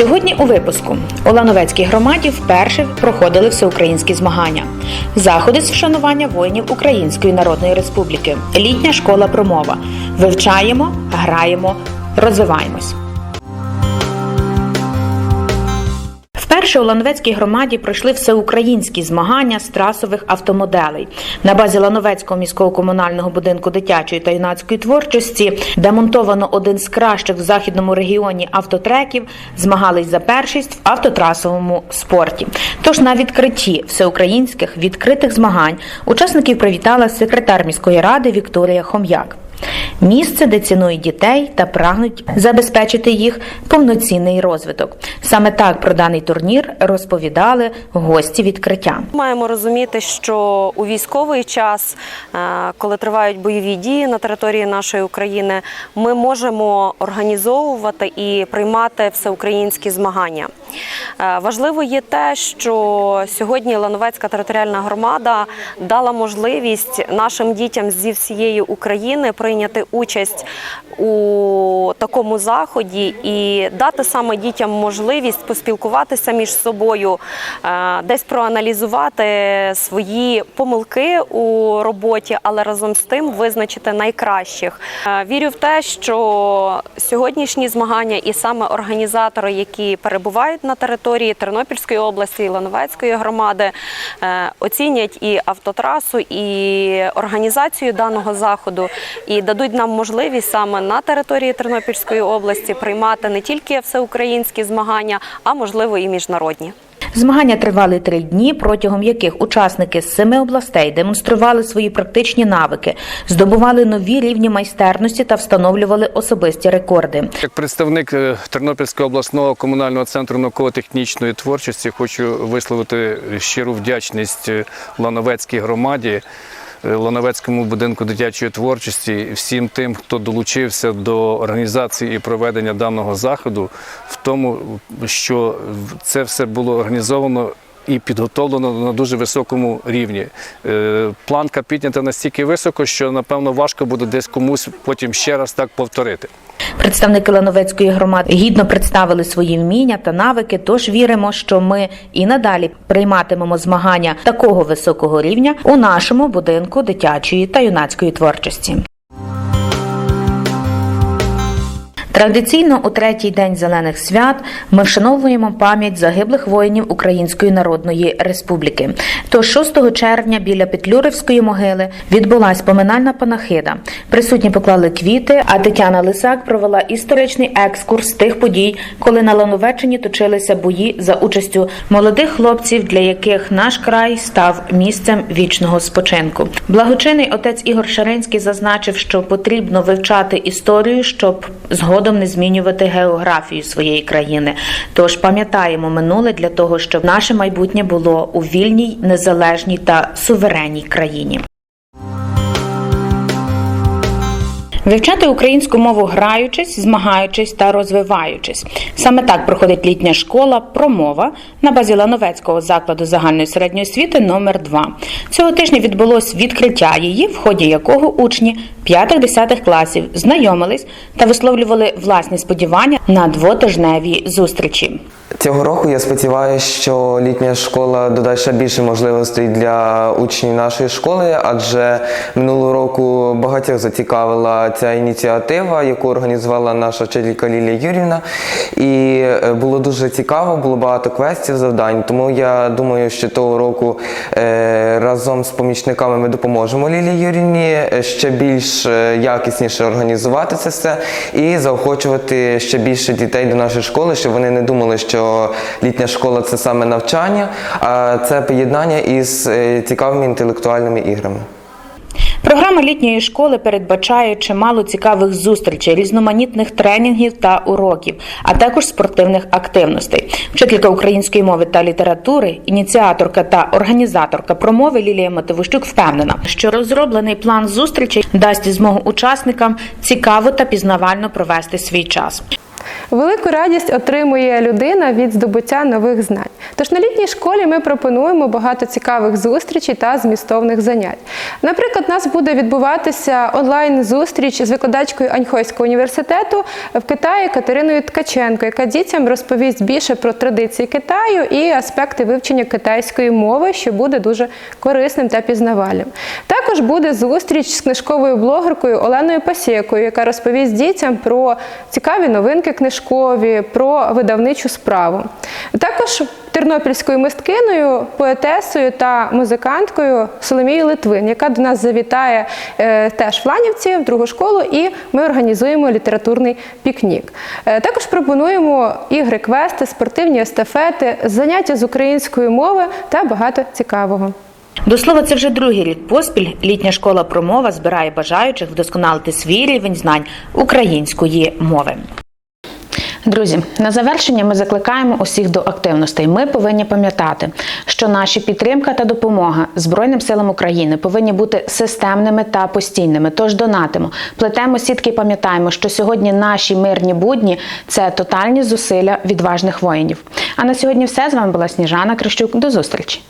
Сьогодні у випуску у Лановецькій громаді вперше проходили всеукраїнські змагання. Заходи з вшанування воїнів Української Народної Республіки. Літня школа промова. Вивчаємо, граємо, розвиваємось. Вперше у Лановецькій громаді пройшли всеукраїнські змагання з трасових автомоделей. На базі Лановецького міського комунального будинку дитячої та юнацької творчості, де монтовано один з кращих в західному регіоні автотреків, змагались за першість в автотрасовому спорті. Тож на відкритті всеукраїнських відкритих змагань учасників привітала секретар міської ради Вікторія Хом'як. Місце, де цінують дітей та прагнуть забезпечити їх повноцінний розвиток. Саме так про даний турнір розповідали гості відкриття. Маємо розуміти, що у військовий час, е, коли тривають бойові дії на території нашої України, ми можемо організовувати і приймати всеукраїнські змагання. Е, Важливо є те, що сьогодні Лановецька територіальна громада дала можливість нашим дітям зі всієї України прийняти участь у такому заході і дати саме дітям можливість поспілкуватися між собою, е, десь проаналізувати свої помилки у роботі, але разом з тим визначити найкращих. Е, Вірю в те, що сьогоднішні змагання і саме організатори, які перебувають на території Тернопільської області і Лановецької громади, е, оцінять і автотрасу, і організацію даного заходу, і дадуть нам можливість саме на території Тернопільської області приймати не тільки всеукраїнські змагання, а можливо і міжнародні. Змагання тривали три дні, протягом яких учасники з семи областей демонстрували свої практичні навики, здобували нові рівні майстерності та встановлювали особисті рекорди. Як представник е, Тернопільського обласного комунального центру науково-технічної творчості хочу висловити щиру вдячність е, Лановецькій громаді, Лановецькому будинку дитячої творчості, всім тим, хто долучився до організації і проведення даного заходу, в тому, що це все було організовано. І підготовлено на дуже високому рівні. Е, Планка піднята настільки високо, що напевно важко буде десь комусь потім ще раз так повторити. Представники Лановецької громади гідно представили свої вміння та навики. Тож віримо, що ми і надалі прийматимемо змагання такого високого рівня у нашому будинку дитячої та юнацької творчості. Традиційно у третій день зелених свят ми вшановуємо пам'ять загиблих воїнів Української Народної Республіки. Тож 6 червня біля Петлюрівської могили відбулась поминальна панахида. Присутні поклали квіти, а Тетяна Лисак провела історичний екскурс тих подій, коли на Лановеччині точилися бої за участю молодих хлопців, для яких наш край став місцем вічного спочинку. Благочинний отець Ігор Шаринський зазначив, що потрібно вивчати історію, щоб згодом не змінювати географію своєї країни. Тож пам'ятаємо минуле для того, щоб наше майбутнє було у вільній, незалежній та суверенній країні. Вивчати українську мову граючись, змагаючись та розвиваючись. Саме так проходить літня школа промова на базі Лановецького закладу загальної середньої освіти номер 2 Цього тижня відбулось відкриття її, в ході якого учні 5-10 класів знайомились та висловлювали власні сподівання на двотижневі зустрічі. Цього року я сподіваюся, що літня школа додасть більше можливостей для учнів нашої школи, адже минулого року багатьох зацікавила ця ініціатива, яку організувала наша вчителька Лілія Юрівна. І е, було дуже цікаво, було багато квестів, завдань. Тому я думаю, що того року е, разом з помічниками ми допоможемо Лілії Юрівні е, ще більш е, якісніше організувати це все і заохочувати ще більше дітей до нашої школи, щоб вони не думали, що літня школа це саме навчання, а це поєднання із цікавими інтелектуальними іграми. Програма літньої школи передбачає чимало цікавих зустрічей, різноманітних тренінгів та уроків, а також спортивних активностей. Вчителька української мови та літератури, ініціаторка та організаторка промови Лілія Матовищук впевнена, що розроблений план зустрічей дасть змогу учасникам цікаво та пізнавально провести свій час. Велику радість отримує людина від здобуття нових знань. Тож на літній школі ми пропонуємо багато цікавих зустрічей та змістовних занять. Наприклад, у нас буде відбуватися онлайн-зустріч з викладачкою Аньхойського університету в Китаї Катериною Ткаченко, яка дітям розповість більше про традиції Китаю і аспекти вивчення китайської мови, що буде дуже корисним та пізнавальним. Також буде зустріч з книжковою блогеркою Оленою Пасєкою, яка розповість дітям про цікаві новинки книжкові, про видавничу справу. Також тернопільською мисткиною, поетесою та музиканткою Соломією Литвин, яка до нас завітає е, теж в Ланівці, в другу школу, і ми організуємо літературний пікнік. Е, також пропонуємо ігри, квести, спортивні естафети, заняття з української мови та багато цікавого. До слова, це вже другий рік поспіль. Літня школа промова збирає бажаючих вдосконалити свій рівень знань української мови. Друзі, на завершення ми закликаємо усіх до активностей. Ми повинні пам'ятати, що наші підтримка та допомога Збройним силам України повинні бути системними та постійними. Тож донатимо, плетемо сітки, і пам'ятаємо, що сьогодні наші мирні будні це тотальні зусилля відважних воїнів. А на сьогодні все з вами була Сніжана Крищук. До зустрічі.